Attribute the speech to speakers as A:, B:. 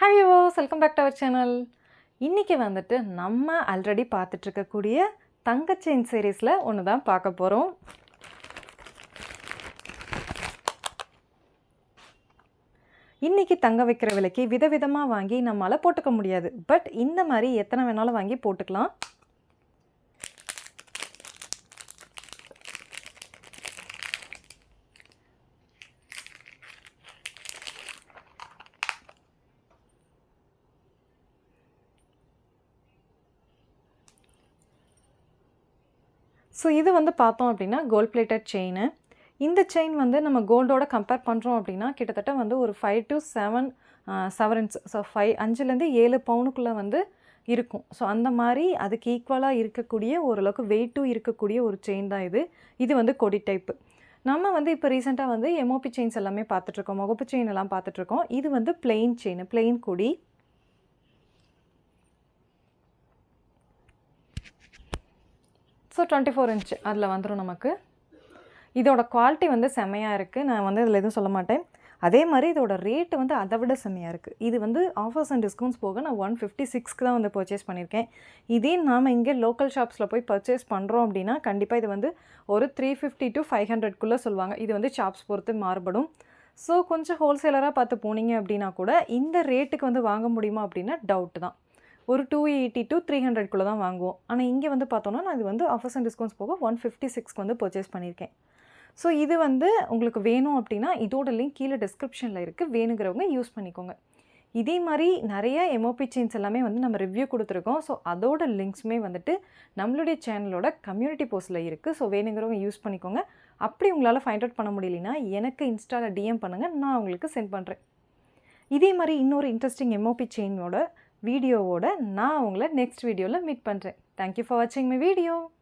A: Hi welcome back to our channel இன்றைக்கி வந்துட்டு நம்ம ஆல்ரெடி பார்த்துட்ருக்கக்கூடிய தங்க செயின் சீரீஸில் ஒன்று தான் பார்க்க போகிறோம் இன்றைக்கி தங்க வைக்கிற விலைக்கு விதவிதமாக வாங்கி நம்மளால் போட்டுக்க முடியாது. பட் இந்த மாதிரி எத்தனை வேணாலும் வாங்கி போட்டுக்கலாம். ஸோ இது வந்து பார்த்தோம் அப்படின்னா கோல்ட் பிளேட்டட் செயின் இந்த செயின் வந்து நம்ம கோல்டோட கம்பேர் பண்ணுறோம் அப்படின்னா கிட்டத்தட்ட வந்து ஒரு five to seven sovereigns so five அஞ்சுலேருந்து ஏழு பவுனுக்குள்ளே வந்து இருக்கும். ஸோ அந்த மாதிரி அதுக்கு ஈக்குவலாக இருக்கக்கூடிய ஓரளவுக்கு வெயிட்டும் இருக்கக்கூடிய ஒரு செயின் தான் இது. இது வந்து கொடி டைப்பு நம்ம வந்து இப்போ ரீசெண்டாக வந்து எம்ஓபி செயின்ஸ் எல்லாமே பார்த்துட்ருக்கோம் முகப்பு செயின் எல்லாம் பார்த்துட்ருக்கோம் இது வந்து பிளெயின் செயின் பிளெயின் கொடி. ஸோ டுவெண்ட்டி ஃபோர் இன்ச் அதில் வந்துடும் நமக்கு. இதோட குவாலிட்டி வந்து செம்மையாக இருக்குது நான் வந்து இதில் எதுவும் சொல்ல மாட்டேன். அதே மாதிரி இதோட ரேட்டு வந்து அதை விட செம்மையாக இருக்குது இது வந்து ஆஃபர்ஸ் அண்ட் டிஸ்கவுண்ட்ஸ் போக நான் ஒன் ஃபிஃப்டி சிக்ஸ்க்கு தான் வந்து பர்ச்சேஸ் பண்ணியிருக்கேன் இதே நாம் இங்கே லோக்கல் ஷாப்ஸில் போய் பர்ச்சேஸ் பண்ணுறோம் அப்படின்னா கண்டிப்பாக இது வந்து ஒரு த்ரீ ஃபிஃப்டி டு ஃபைவ் ஹண்ட்ரட்குள்ளே சொல்லுவாங்க. இது வந்து ஷாப்ஸ் பொறுத்து மாறுபடும். ஸோ கொஞ்சம் ஹோல்சேலராக பார்த்து போனீங்க அப்படின்னா கூட இந்த ரேட்டுக்கு வந்து வாங்க முடியுமா அப்படின்னா டவுட் தான். ஒரு டூ எயிட்டி டு த்ரீ ஹண்ட்ரட்குள்ளே தான் வாங்குவோம். ஆனால் இங்கே வந்து பார்த்தோன்னா நான் இது வந்து ஆஃபர்ஸ் அண்ட் டிஸ்கவுண்ட்ஸ் போக ஒன் ஃபிஃப்டி சிக்ஸ்க்கு வந்து பர்ச்சேஸ் பண்ணியிருக்கேன். ஸோ இது வந்து உங்களுக்கு வேணும் அப்படின்னா இதோட லிங்க் கீழே டிஸ்கிரிப்ஷனில் இருக்குது வேணுங்கிறவங்க யூஸ் பண்ணிக்கோங்க. இதே மாதிரி நிறைய எம்ஓபி செயின்ஸ் எல்லாமே வந்து நம்ம ரிவ்யூ கொடுத்துருக்கோம். ஸோ அதோட லிங்க்ஸுமே வந்துட்டு நம்மளுடைய சேனலோட கம்யூனிட்டி போஸ்ட்டில் இருக்குது ஸோ வேணுங்கிறவங்க யூஸ் பண்ணிக்கோங்க. அப்படி உங்களால் ஃபைண்ட் அவுட் பண்ண முடியலனா எனக்கு இன்ஸ்டாவில் டிஎம் பண்ணுங்கள் நான் உங்களுக்கு சென்ட் பண்ணுறேன் இதே மாதிரி இன்னொரு இன்ட்ரெஸ்டிங் எம்ஓபி செயினோட வீடியோவோட நான் உங்களை நெக்ஸ்ட் வீடியோவில் மீட் பண்ணுறேன் தேங்க்யூ ஃபார் வாட்சிங் மை வீடியோ